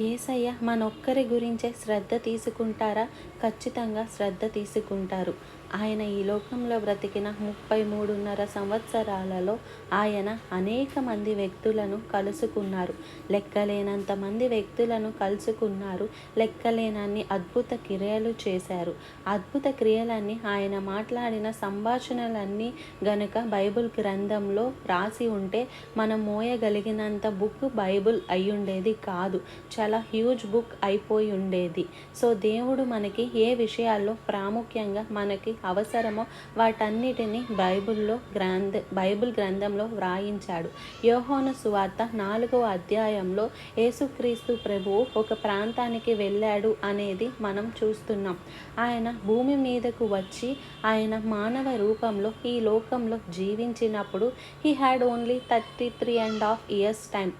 ఏసయ్య మనొక్కరి గురించే శ్రద్ధ తీసుకుంటారా? ఖచ్చితంగా శ్రద్ధ తీసుకుంటారు. ఆయన ఈ లోకంలో బ్రతికిన ముప్పై మూడున్నర సంవత్సరాలలో ఆయన అనేక మంది వ్యక్తులను కలుసుకున్నారు. లెక్కలేనంత మంది వ్యక్తులను కలుసుకున్నారు. లెక్కలేనన్ని అద్భుత క్రియలు చేశారు. అద్భుత క్రియలన్నీ ఆయన మాట్లాడిన సంభాషణలన్నీ గనుక బైబుల్ గ్రంథంలో రాసి ఉంటే మనం మోయగలిగినంత బుక్ బైబుల్ అయ్యుండేది కాదు. చాలా హ్యూజ్ బుక్ అయిపోయి ఉండేది. సో దేవుడు మనకి ఏ విషయాల్లో ప్రాముఖ్యంగా మనకి అవసరమో వాటన్నిటిని బైబిల్లో గ్రంథ బైబిల్ గ్రంథంలో వ్రాయించాడు. యోహోన సువార్త నాలుగవ అధ్యాయంలో యేసుక్రీస్తు ప్రభువు ఒక ప్రాంతానికి వెళ్ళాడు అనేది మనం చూస్తున్నాం. ఆయన భూమి మీదకు వచ్చి ఆయన మానవ రూపంలో ఈ లోకంలో జీవించినప్పుడు he had only thirty three and half years time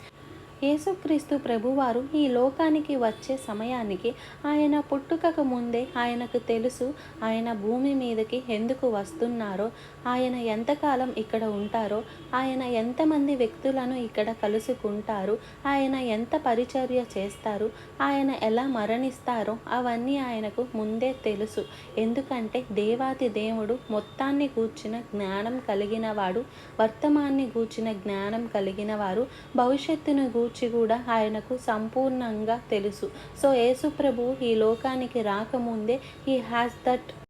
యేసుక్రీస్తు ప్రభువారు ఈ లోకానికి వచ్చే సమయానికి ఆయన పుట్టుకకు ముందే ఆయనకు తెలుసు ఆయన భూమి మీదకి ఎందుకు వస్తున్నారో ఆయన ఎంతకాలం ఇక్కడ ఉంటారో ఆయన ఎంతమంది వ్యక్తులను ఇక్కడ కలుసుకుంటారు ఆయన ఎంత పరిచర్య చేస్తారు ఆయన ఎలా మరణిస్తారో అవన్నీ ఆయనకు ముందే తెలుసు. ఎందుకంటే దేవాతి దేవుడు మొత్తాన్ని కూర్చిన జ్ఞానం కలిగిన వాడు వర్తమాన్ని గూర్చిన జ్ఞానం కలిగిన వారు భవిష్యత్తును గూర్చి కూడా ఆయనకు సంపూర్ణంగా తెలుసు. సో యేసుప్రభు ఈ లోకానికి రాకముందే హీ హ్యాస్ దట్